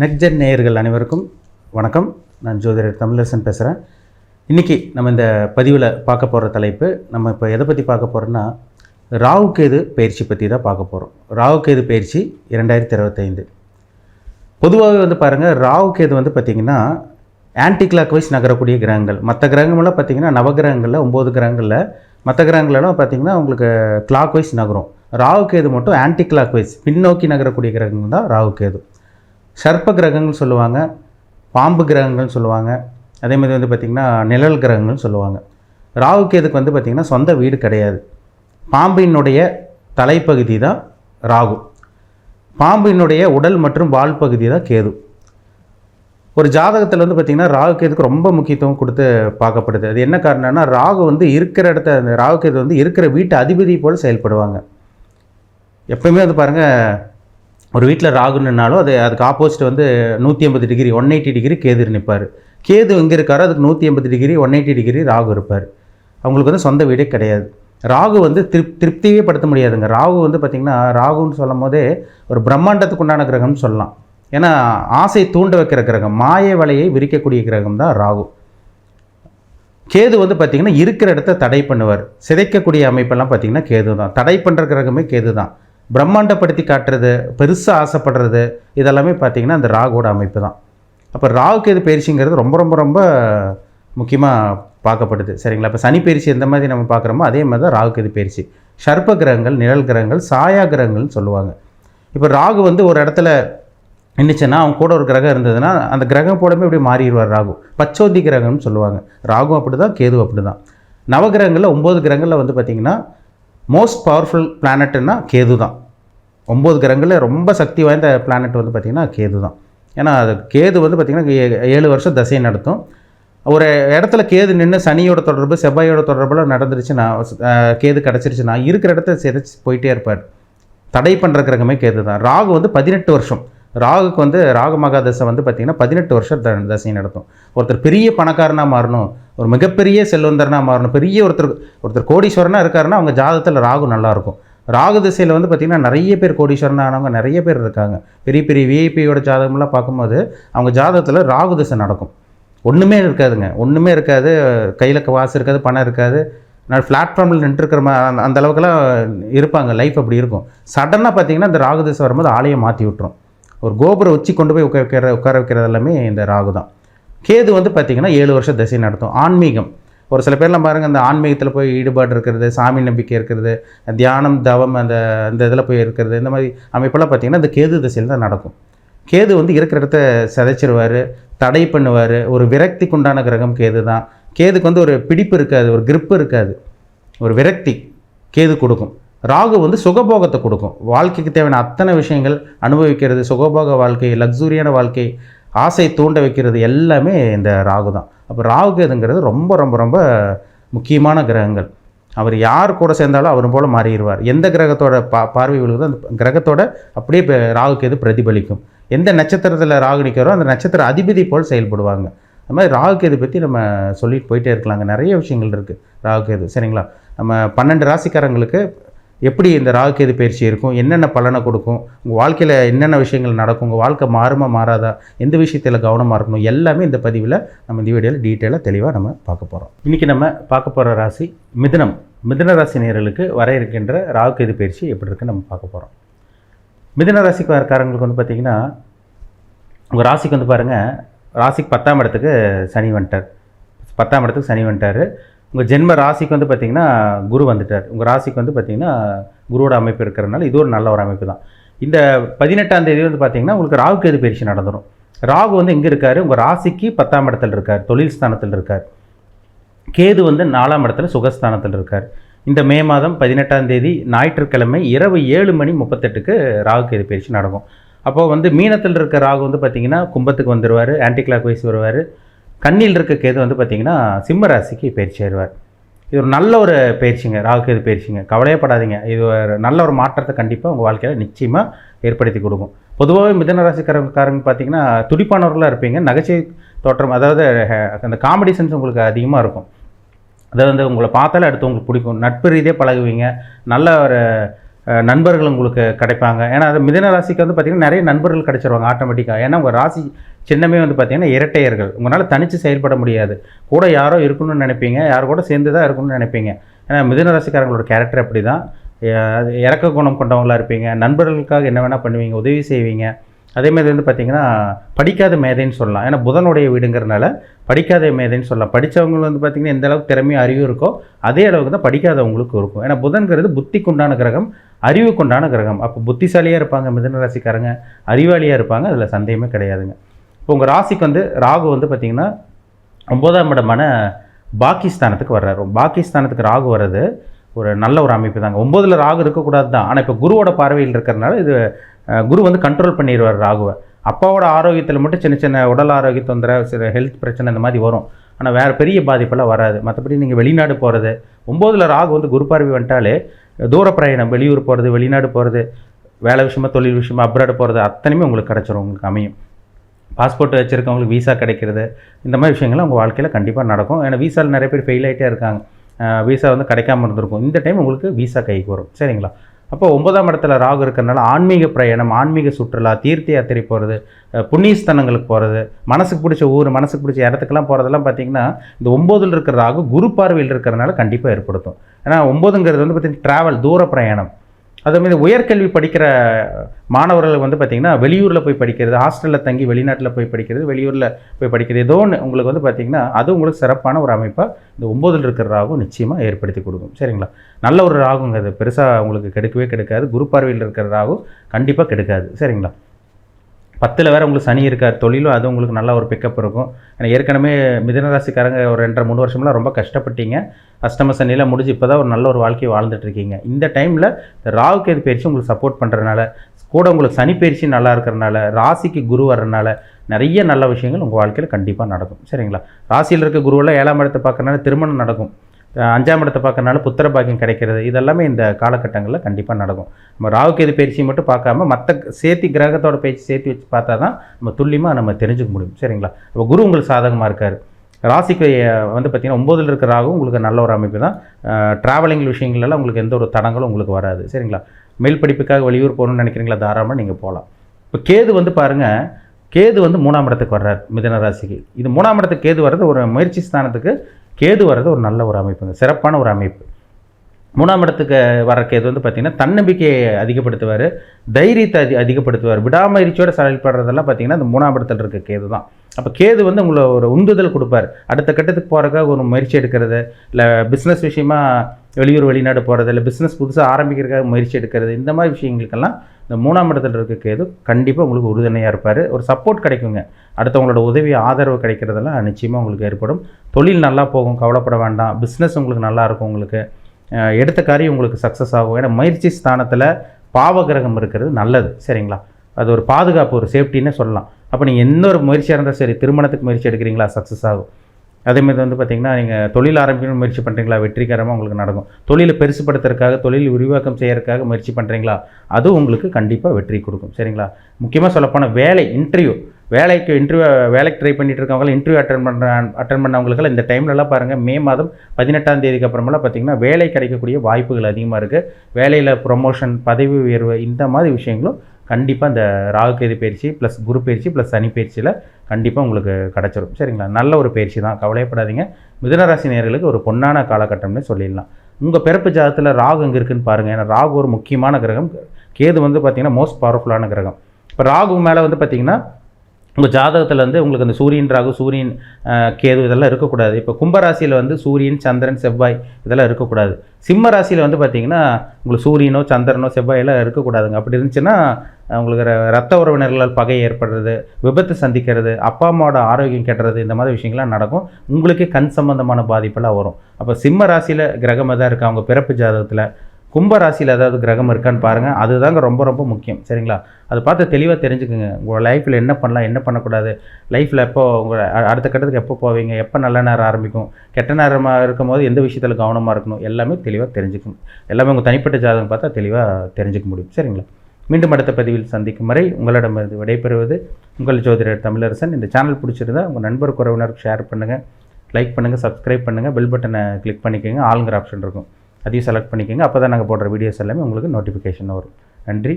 நெட்ஜென் நேயர்கள் அனைவருக்கும் வணக்கம். நான் ஜோதிடர் தமிழரசன் பேசுகிறேன் இன்றைக்கி நம்ம இந்த பதிவில் பார்க்க போகிற தலைப்பு நம்ம இப்போ எதை பற்றி பார்க்க போகிறோன்னா ராகுகேது பயிற்சி பற்றி தான் பார்க்க போகிறோம் ராகுகேது பயிற்சி இரண்டாயிரத்தி இருபத்தைந்து. பொதுவாகவே வந்து பாருங்கள் ராகுகேது வந்து பார்த்திங்கன்னா ஆன்டி கிளாக் வைஸ் நகரக்கூடிய கிரகங்கள். மற்ற கிரகங்கள்லாம் பார்த்திங்கன்னா நவகிரகங்களில் ஒம்பது கிரகங்களில் மற்ற கிரகங்களெல்லாம் பார்த்திங்கன்னா உங்களுக்கு கிளாக் வைஸ் நகரும் ராகுகேது மட்டும் ஆன்டி கிளாக் வைஸ் பின்னோக்கி நகரக்கூடிய கிரகங்கள் தான் ராகுகேது சர்ப்ப கிரகங்கள் சொல்லுவாங்க பாம்பு கிரகங்கள்னு சொல்லுவாங்க. அதே மாதிரி வந்து பார்த்திங்கன்னா நிழல் கிரகங்கள்னு சொல்லுவாங்க. ராகுகேதுக்கு வந்து பார்த்திங்கன்னா சொந்த வீடு கிடையாது. பாம்பினுடைய தலைப்பகுதி தான் ராகு. பாம்பினுடைய உடல் மற்றும் வால் பகுதி தான் கேது. ஒரு ஜாதகத்தில் வந்து பார்த்திங்கன்னா ராகு கேதுக்கு ரொம்ப முக்கியத்துவம் கொடுத்து பார்க்கப்படுது. அது என்ன காரணம்னா ராகு வந்து இருக்கிற இடத்த அந்த ராகு கேது வந்து இருக்கிற வீட்டு அதிபதி போல் செயல்படுவாங்க. எப்பயுமே வந்து பாருங்கள் ஒரு வீட்டில் ராகு நின்னாலும் அது அதுக்கு ஆப்போசிட் வந்து நூற்றி ஐம்பது degree one eighty degree Ketu நிற்பார். கேது எங்கே இருக்காரோ அதுக்கு நூற்றி ஐம்பது degree one eighty degree Rahu இருப்பார். அவங்களுக்கு வந்து சொந்த வீடே கிடையாது. ராகு வந்து திருப் திருப்தியே படுத்த முடியாதுங்க. ராகு வந்து பார்த்திங்கன்னா ராகுன்னு சொல்லும் போதே ஒரு பிரம்மாண்டத்துக்கு உண்டான கிரகம்னு சொல்லலாம். ஏன்னா ஆசை தூண்ட வைக்கிற கிரகம் மாய வலையை விரிக்கக்கூடிய கிரகம் தான் ராகு. கேது வந்து பார்த்திங்கன்னா இருக்கிற இடத்த தடை பண்ணுவார். சிதைக்கக்கூடிய அமைப்பெல்லாம் பார்த்திங்கன்னா கேது தான் தடை பண்ணுற கிரகமே கேது தான் பிரம்மாண்டப்படுத்தி காட்டுறது பெருசாக ஆசைப்படுறது இதெல்லாமே பார்த்திங்கன்னா அந்த ராகோட அமைப்பு தான். அப்போ ராகு கேது பயிற்சிங்கிறது ரொம்ப ரொம்ப ரொம்ப முக்கியமாக பார்க்கப்படுது. சரிங்களா? இப்போ சனி பயிற்சி எந்த மாதிரி நம்ம பார்க்குறோமோ அதே மாதிரி தான் ராகு எது பயிற்சி. சர்ப்ப கிரகங்கள் நிழல் கிரகங்கள் சாயா கிரகங்கள்னு சொல்லுவாங்க. இப்போ ராகு வந்து ஒரு இடத்துல நின்றுச்சுன்னா அவங்க கூட ஒரு கிரகம் இருந்ததுன்னா அந்த கிரகம் போடவே இப்படி மாறிடுவார் ராகு. பச்சோதி கிரகம்னு சொல்லுவாங்க. ராகு அப்படி தான் கேது அப்படி தான் நவகிரகங்களில் ஒம்பது கிரகங்களில் வந்து பார்த்திங்கன்னா மோஸ்ட் பவர்ஃபுல் பிளானட்டுன்னா கேது தான் ஒம்பது கிரகங்களில் ரொம்ப சக்தி வாய்ந்த பிளானட் வந்து பார்த்திங்கன்னா கேது தான் ஏன்னா அது கேது வந்து பார்த்திங்கன்னா ஏ- ஏழு வருஷம் தசையை நடத்தும். ஒரு இடத்துல கேது நின்று சனியோட தொடர்பு செவ்வாயோட தொடர்புலாம் நடந்துருச்சுன்னா கேது கிடச்சிருச்சுன்னா இருக்கிற இடத்த சிதைச்சு போயிட்டே இருப்பார். தடை பண்ணுற கிரகமே கேது தான் ராகு வந்து பதினெட்டு வருஷம். ராகுக்கு வந்து ராகு மகாதசை வந்து பார்த்திங்கன்னா பதினெட்டு வருஷம் த தசை நடத்தும் ஒருத்தர் பெரிய பணக்காரனாக மாறணும் ஒரு மிகப்பெரிய செல்வந்தரனாக மாறணும் பெரிய ஒருத்தர் ஒருத்தர் கோடீஸ்வரனாக இருக்காருன்னா அவங்க ஜாதகத்தில் ராகு நல்லாயிருக்கும் ராகு திசையில் வந்து பார்த்திங்கன்னா நிறைய பேர் கோடீஸ்வரன் ஆனவங்க நிறைய பேர் இருக்காங்க. பெரிய பெரிய விஐபியோட ஜாதகம்லாம் பார்க்கும்போது அவங்க ஜாதகத்தில் ராகு திசை நடக்கும். ஒன்றுமே இருக்காதுங்க. ஒன்றுமே இருக்காது. கையில் வாசு இருக்காது பணம் இருக்காது. நான் பிளாட்ஃபார்மில் நின்றுருக்கிற மாதிரி அந்த அந்த அளவுக்குலாம் இருப்பாங்க. லைஃப் அப்படி இருக்கும். சடனாக பார்த்தீங்கன்னா இந்த ராகு திசை வரும்போது ஆலயம் மாற்றி விட்டுரும். ஒரு கோபுரம் உச்சி கொண்டு போய் உட்கார வைக்கிற உட்கார வைக்கிறது எல்லாமே இந்த ராகு தான். கேது வந்து பார்த்திங்கன்னா ஏழு வருஷம் திசை நடத்தும். ஆன்மீகம். ஒரு சில பேர்லாம் பாருங்கள் அந்த ஆன்மீகத்தில் போய் ஈடுபாடு இருக்கிறது சாமி நம்பிக்கை இருக்கிறது தியானம் தவம் அந்த அந்த இதில் போய் இருக்கிறது இந்த மாதிரி அமைப்பெல்லாம் பார்த்திங்கன்னா இந்த கேது திசையில் தான் நடக்கும். கேது வந்து இருக்கிற இடத்த சிதைச்சிருவார் தடை பண்ணுவார். ஒரு விரக்திக்கு உண்டான கிரகம் கேது தான். கேதுக்கு வந்து ஒரு பிடிப்பு இருக்காது ஒரு கிரிப்பு இருக்காது. ஒரு விரக்தி கேது கொடுக்கும். ராகு வந்து சுகபோகத்தை கொடுக்கும். வாழ்க்கைக்கு தேவையான அத்தனை விஷயங்கள் அனுபவிக்கிறது. சுகபோக வாழ்க்கை லக்ஸூரியான வாழ்க்கை ஆசை தூண்ட வைக்கிறது எல்லாமே இந்த ராகு தான். அப்போ ராகு கேதுங்கிறது ரொம்ப ரொம்ப ரொம்ப முக்கியமான கிரகங்கள். அவர் யார் கூட சேர்ந்தாலும் அவர் போல் மாறிடுவார். எந்த கிரகத்தோட பா பார்வை விழுகுதோ அந்த கிரகத்தோட அப்படியே ராகுக்கு ராகு கேது பிரதிபலிக்கும். எந்த நட்சத்திரத்தில் ராகு நிற்கிறோ அந்த நட்சத்திர அதிபதி போல் செயல்படுவாங்க. அது மாதிரி ராகு பற்றி நம்ம சொல்லிட்டு போயிட்டே இருக்கலாங்க. நிறைய விஷயங்கள் இருக்குது ராகு கேது சரிங்களா? நம்ம பன்னெண்டு ராசிக்காரங்களுக்கு எப்படி இந்த ராகுகேது பயிற்சி இருக்கும்? என்னென்ன பலனை கொடுக்கும்? உங்கள் வாழ்க்கையில் என்னென்ன விஷயங்கள் நடக்கும்? உங்கள் வாழ்க்கை மாறுமா மாறாதா? எந்த விஷயத்தில் கவனமாக இருக்கணும்? எல்லாமே இந்த பதிவில் நம்ம இந்த வீடியோவில் டீட்டெயிலாக தெளிவாக நம்ம பார்க்க போகிறோம் இன்றைக்கி நம்ம பார்க்க போகிற ராசி மிதனம். மிதன ராசி நேர்களுக்கு வர இருக்கின்ற ராகுகேது பயிற்சி எப்படி இருக்குன்னு நம்ம பார்க்க போகிறோம் மிதுன ராசிக்காரங்களுக்கு வந்து பார்த்திங்கன்னா உங்கள் ராசிக்கு வந்து பாருங்கள் ராசிக்கு பத்தாம் இடத்துக்கு சனி வந்துட்டார். பத்தாம் இடத்துக்கு சனி வந்துட்டார். உங்கள் ஜென்ம ராசிக்கு வந்து பார்த்திங்கன்னா குரு வந்துட்டார். உங்கள் ராசிக்கு வந்து பார்த்திங்கன்னா குருவோட அமைப்பு இருக்கிறனால இது ஒரு நல்ல ஒரு அமைப்பு தான். இந்த பதினெட்டாம் தேதி வந்து பார்த்திங்கன்னா உங்களுக்கு ராகு கேது பயிற்சி நடந்துடும் ராகு வந்து எங்கே இருக்கார்? உங்கள் ராசிக்கு பத்தாம் இடத்துல இருக்கார். தொழில் ஸ்தானத்தில் இருக்கார். கேது வந்து நாலாம் இடத்துல சுகஸ்தானத்தில் இருக்கார். இந்த மே மாதம் பதினெட்டாம் தேதி ஞாயிற்றுக்கிழமை இரவு ஏழு மணி முப்பத்தெட்டுக்கு ராகு கேது பயிற்சி நடக்கும். அப்போது வந்து மீனத்தில் இருக்க ராகு வந்து பார்த்திங்கன்னா கும்பத்துக்கு வந்துடுவார் ஆன்டி கிளாக் வைஸ் வருவார். கண்ணில் இருக்க கேது வந்து பார்த்திங்கன்னா சிம்ம ராசிக்கு பயிற்சி ஆயிடுவார் இது ஒரு நல்ல ஒரு பயிற்சிங்க ராகு பயிற்சிங்க பயிற்சிங்க கவலையப்படாதீங்க. இது ஒரு நல்ல ஒரு மாற்றத்தை கண்டிப்பாக உங்கள் வாழ்க்கையில் நிச்சயமாக ஏற்படுத்தி கொடுக்கும். பொதுவாகவே மிதன ராசிக்காரங்க பார்த்தீங்கன்னா துடிப்பானவர்களாக இருப்பீங்க. நகைச்சுவை தோற்றம் அதாவது அந்த காமெடி சென்ஸ் உங்களுக்கு அதிகமாக இருக்கும். அதாவது வந்து உங்களை பார்த்தாலே அடுத்து உங்களுக்கு பிடிக்கும். நட்பு ரீதியாக பழகுவீங்க. நல்ல ஒரு நண்பர்கள் உங்களுக்கு கிடைப்பாங்க. ஏன்னா அது மிதன ராசிக்கு வந்து பார்த்திங்கன்னா நிறைய நண்பர்கள் கிடைச்சிருவாங்க ஆட்டோமேட்டிக்காக ஏன்னா உங்கள் ராசி சின்னமே வந்து பார்த்திங்கன்னா இரட்டையர்கள். உங்களால் தனித்து செயல்பட முடியாது. கூட யாரோ இருக்கணும்னு நினைப்பீங்க. யார் கூட சேர்ந்து தான் இருக்கணும்னு நினைப்பீங்க. ஏன்னா மிதன ராசிக்காரங்களோட கேரக்டர் அப்படி தான் இறக்க குணம் கொண்டவங்களா இருப்பீங்க. நண்பர்களுக்காக என்ன வேணால் பண்ணுவீங்க. உதவி செய்வீங்க. அதேமாதிரி வந்து பார்த்திங்கன்னா படிக்காத மேதைன்னு சொல்லலாம். ஏன்னா புதனுடைய வீடுங்கிறனால படிக்காத மேதைன்னு சொல்லலாம். படித்தவங்க வந்து பார்த்திங்கன்னா எந்த அளவுக்கு திறமையும் அறிவு இருக்கோ அதே அளவுக்கு தான் படிக்காதவங்களுக்கும் இருக்கும். ஏன்னா புதன்கிறது புத்திக்குண்டான கிரகம். அறிவு கொண்டான கிரகம். அப்போ புத்திசாலியாக இருப்பாங்க மிதன ராசிக்காரங்க. அறிவாளியாக இருப்பாங்க அதில் சந்தேகமே கிடையாதுங்க. இப்போ உங்கள் ராசிக்கு வந்து ராகு வந்து பார்த்திங்கன்னா ஒம்பதாம் இடமான பாகிஸ்தானத்துக்கு வர்றாரு. பாகிஸ்தானத்துக்கு ராகு வர்றது ஒரு நல்ல ஒரு அமைப்பு தாங்க. ஒம்போதில் ராகு இருக்கக்கூடாது தான். ஆனால் இப்போ குருவோட பார்வையில் இருக்கிறனால இது குரு வந்து கண்ட்ரோல் பண்ணிடுவார் ராகுவை. அப்பாவோட ஆரோக்கியத்தில் மட்டும் சின்ன சின்ன உடல் ஆரோக்கிய தொந்தரவு சில ஹெல்த் பிரச்சனை இந்த மாதிரி வரும். ஆனால் வேறு பெரிய பாதிப்பெல்லாம் வராது. மற்றபடி நீங்கள் வெளிநாடு போகிறது ஒம்போதில் ராகு வந்து குரு பார்வை வந்துட்டாலே தூர பிரயாணம் வெளியூர் போகிறது வெளிநாடு போகிறது வேலை விஷயமா தொழில் விஷயமா அப்ராடு போகிறது அத்தனையுமே உங்களுக்கு கிடச்சிரும் உங்களுக்கு அமையும். பாஸ்போர்ட் வச்சுருக்கவங்களுக்கு விசா கிடைக்கிறது. இந்த மாதிரி விஷயங்கள்லாம் உங்கள் வாழ்க்கையில் கண்டிப்பாக நடக்கும். ஏன்னா வீசாவில் நிறைய பேர் ஃபெயில் ஆகிட்டே இருக்காங்க. விசா வந்து கிடைக்காம இருந்திருக்கும். இந்த டைம் உங்களுக்கு விசா கைக்கு வரும் சரிங்களா? அப்போ ஒன்பதாம் இடத்துல ராகு இருக்கிறனால ஆன்மீக பிரயாணம் ஆன்மீக சுற்றுலா தீர்த்த யாத்திரை போகிறது புண்ணியஸ்தலங்களுக்கு போகிறது மனசுக்கு பிடிச்ச ஊர் மனசுக்கு பிடிச்ச இடத்துக்கெல்லாம் போகிறதெல்லாம் பார்த்தீங்கன்னா இந்த ஒம்போதில் இருக்கிற ராகு குரு பார்வையில் இருக்கிறனால கண்டிப்பாக ஏற்படுத்தும். ஏன்னா ஒம்போதுங்கிறது வந்து பார்த்திங்கன்னா ட்ராவல் தூர பிரயாணம். அதே மாதிரி உயர்கல்வி படிக்கிற மாணவர்கள் வந்து பார்த்திங்கன்னா வெளியூரில் போய் படிக்கிறது ஹாஸ்டலில் தங்கி வெளிநாட்டில் போய் படிக்கிறது வெளியூரில் போய் படிக்கிறது ஏதோ ஒன்று உங்களுக்கு வந்து பார்த்திங்கன்னா அது உங்களுக்கு சிறப்பான ஒரு அமைப்பாக இந்த ஒம்போதில் இருக்கிற ராகும் நிச்சயமாக ஏற்படுத்தி கொடுக்கும். சரிங்களா? நல்ல ஒரு ராகுங்க அது. பெருசாக உங்களுக்கு கெடுக்கவே கெடுக்காது. குரு பார்வையில் இருக்கிற ராகு கண்டிப்பாக கெடுக்காது. சரிங்களா? பத்தில் வேறு உங்களுக்கு சனி இருக்கார் தொழிலும் அது உங்களுக்கு நல்ல ஒரு பிக்கப் இருக்கும். ஏன்னா ஏற்கனவே மிதனராசிக்காரங்க ஒரு ரெண்டரை மூணு வருஷம்லாம் ரொம்ப கஷ்டப்பட்டீங்க. அஷ்டம சனியில் முடிஞ்சு இப்போ தான் ஒரு நல்ல ஒரு வாழ்க்கையை வாழ்ந்துட்டு இருக்கீங்க இந்த டைமில் ராகு கேது பயிற்சி உங்களுக்கு சப்போர்ட் பண்ணுறதுனால கூட உங்களுக்கு சனி பயிற்சி நல்லா இருக்கிறனால ராசிக்கு குரு வர்றதுனால நிறைய நல்ல விஷயங்கள் உங்கள் வாழ்க்கையில் கண்டிப்பாக நடக்கும். சரிங்களா? ராசியில் இருக்க குருவெல்லாம் ஏழாம் இடத்தை பார்க்கறனால திருமணம் நடக்கும். அஞ்சாம் இடத்தை பார்க்கறனால புத்திர பாக்கியம் கிடைக்கிறது. இதெல்லாமே இந்த காலகட்டங்களில் கண்டிப்பாக நடக்கும். நம்ம ராகுகேது பயிற்சி மட்டும் பார்க்காம மற்ற சேர்த்தி கிரகத்தோட பயிற்சி சேர்த்து வச்சு பார்த்தா தான் நம்ம துல்லியமாக நம்ம தெரிஞ்சுக்க முடியும். சரிங்களா? இப்போ குரு உங்களுக்கு சாதகமாக இருக்கார். ராசிக்கு வந்து பார்த்திங்கன்னா ஒம்போதில் இருக்கிற ராகு உங்களுக்கு நல்ல ஒரு அமைப்பு தான். ட்ராவலிங் விஷயங்கள்லாம் உங்களுக்கு எந்த ஒரு தடங்களும் உங்களுக்கு வராது. சரிங்களா? மேல் படிப்புக்காக வெளியூர் போகணும்னு நினைக்கிறீங்களா? தாராளமாக நீங்கள் போகலாம் இப்போ கேது வந்து பாருங்கள் கேது வந்து மூணாம் இடத்துக்கு வர்றார் மிதன ராசிக்கு. இது மூணாம் இடத்துக்கு கேது வர்றது ஒரு முயற்சி ஸ்தானத்துக்கு கேது வர்றது ஒரு நல்ல ஒரு அமைப்புங்க. சிறப்பான ஒரு அமைப்பு. மூணாம் இடத்துக்கு வர கேது வந்து பார்த்திங்கன்னா தன்னம்பிக்கையை அதிகப்படுத்துவார் தைரியத்தை அதி அதிகப்படுத்துவார். விடாமயிற்சியோடு செயல்படுறதெல்லாம் பார்த்திங்கன்னா அந்த மூணாம் இடத்துல இருக்க கேது தான் அப்போ கேது வந்து உங்களை ஒரு உந்துதல் கொடுப்பார். அடுத்த கட்டத்துக்கு போகிறக்காக ஒரு முயற்சி எடுக்கிறது இல்லை பிஸ்னஸ் விஷயமா வெளியூர் வெளிநாடு போகிறது இல்லை பிஸ்னஸ் புதுசாக ஆரம்பிக்கிறதுக்காக முயற்சி எடுக்கிறது இந்த மாதிரி விஷயங்களுக்கெல்லாம் இந்த மூணாம் இடத்துல இருக்க கேது கண்டிப்பாக உங்களுக்கு உறுதுணையாக இருப்பார். ஒரு சப்போர்ட் கிடைக்குங்க. அடுத்தவங்களோட உதவி ஆதரவு கிடைக்கிறதெல்லாம் நிச்சயமாக உங்களுக்கு ஏற்படும். தொழில் நல்லா போகும் கவலைப்பட வேண்டாம். பிஸ்னஸ் உங்களுக்கு நல்லாயிருக்கும் உங்களுக்கு. எடுத்த காரியம் உங்களுக்கு சக்ஸஸ் ஆகும். ஏன்னா முயற்சி ஸ்தானத்தில் பாவகிரகம் இருக்கிறது நல்லது. சரிங்களா? அது ஒரு பாதுகாப்பு ஒரு சேஃப்டின்னே சொல்லலாம். அப்போ நீங்கள் எந்த ஒரு முயற்சியாக இருந்தால் சரி திருமணத்துக்கு முயற்சி எடுக்கிறீங்களா சக்ஸஸ் ஆகும். அதேமாதிரி வந்து பார்த்திங்கன்னா நீங்கள் தொழில் ஆரம்பிக்கணும்னு முயற்சி பண்ணுறீங்களா வெற்றிகரமாக உங்களுக்கு நடக்கும். தொழிலை பெருசுப்படுத்துறதுக்காக தொழில் விரிவாக்கம் செய்கிறதுக்காக முயற்சி பண்ணுறீங்களா அதுவும் உங்களுக்கு கண்டிப்பாக வெற்றி கொடுக்கும். சரிங்களா? முக்கியமாக சொல்லப்போனால் வேலை இன்டர்வியூ வேலைக்கு இன்டர்வியூ வேலைக்கு ட்ரை பண்ணிட்டு இன்டர்வியூ அட்டன் பண்ணுற அட்டன் பண்ணவங்களுக்கெல்லாம் இந்த டைம்லலாம் பாருங்கள் மே மாதம் பதினெட்டாம் தேதிக்கு அப்புறமெல்லாம் பார்த்தீங்கன்னா வேலை கிடைக்கக்கூடிய வாய்ப்புகள் அதிகமாக இருக்குது வேலையில் ப்ரொமோஷன் பதவி உயர்வு இந்த மாதிரி விஷயங்களும் கண்டிப்பாக இந்த ராகுகேது பயிற்சி ப்ளஸ் குரு பயிற்சி ப்ளஸ் சனி பயிற்சியில் கண்டிப்பாக உங்களுக்கு கிடச்சிரும். சரிங்களா? நல்ல ஒரு பயிற்சி தான். கவலைப்படாதீங்க மிதனராசி நேர்களுக்கு ஒரு பொன்னான காலகட்டம்னு சொல்லிடலாம். உங்கள் பிறப்பு ஜாதத்தில் ராகு எங்கே இருக்குன்னு பாருங்கள் ஏன்னா ராகு ஒரு முக்கியமான கிரகம். கேது வந்து பார்த்திங்கன்னா மோஸ்ட் பவர்ஃபுல்லான கிரகம். இப்போ ராகு மேலே வந்து பார்த்திங்கன்னா உங்கள் ஜாதகத்தில் வந்து உங்களுக்கு அந்த சூரியன் ராகு சூரியன் கேது இதெல்லாம் இருக்கக்கூடாது. இப்போ கும்பராசியில் வந்து சூரியன் சந்திரன் செவ்வாய் இதெல்லாம் இருக்கக்கூடாது. சிம்ம ராசியில் வந்து பார்த்தீங்கன்னா உங்களுக்கு சூரியனோ சந்திரனோ செவ்வாய் எல்லாம் இருக்கக்கூடாதுங்க. அப்படி இருந்துச்சுன்னா உங்களுக்கு ர- ரத்த உறவினர்களால் பகை ஏற்படுறது விபத்து சந்திக்கிறது அப்பா அம்மாவோட ஆரோக்கியம் கெட்டுறது இந்த மாதிரி விஷயங்கள்லாம் நடக்கும். உங்களுக்கே கண் சம்பந்தமான பாதிப்பெல்லாம் வரும். அப்போ சிம்ம ராசியில் கிரகம் தான் இருக்கா அவங்க பிறப்பு ஜாதகத்தில் கும்ப ராசியில் ஏதாவது கிரகம் இருக்கான்னு பாருங்கள் அதுதாங்க ரொம்ப ரொம்ப முக்கியம். சரிங்களா? அதை பார்த்து தெளிவாக தெரிஞ்சுக்குங்க. உங்கள் லைஃப்பில் என்ன பண்ணலாம் என்ன பண்ணக்கூடாது? லைஃப்பில் எப்போ உங்கள் அடுத்த கட்டத்துக்கு எப்போ போவீங்க? எப்போ நல்ல நேரம் ஆரம்பிக்கும்? கெட்ட நேரமாக இருக்கும் போது எந்த விஷயத்தில் கவனமாக இருக்கணும்? எல்லாமே தெளிவாக தெரிஞ்சுக்கணும். எல்லாமே உங்கள் தனிப்பட்ட ஜாதகம் பார்த்தா தெளிவாக தெரிஞ்சுக்க முடியும். சரிங்களா? மீண்டும் அடுத்த பதிவில் சந்திக்கும் வரை உங்களிடமிருந்து விடைபெறுவது உங்கள் ஜோதிடர் தமிழரசன். இந்த சேனல் பிடிச்சிருந்தா உங்கள் நண்பர் உறவினருக்கு ஷேர் பண்ணுங்கள் லைக் பண்ணுங்கள் சப்ஸ்கிரைப் பண்ணுங்கள் பெல் பட்டனை கிளிக் பண்ணிக்கோங்க. ஆளுங்கிற ஆப்ஷன் இருக்கும். அதையும் செலக்ட் பண்ணிக்கோங்க. அப்போ தான் நாங்கள் போடுற வீடியோஸ் எல்லாமே உங்களுக்கு நோட்டிஃபிகேஷன் வரும். நன்றி.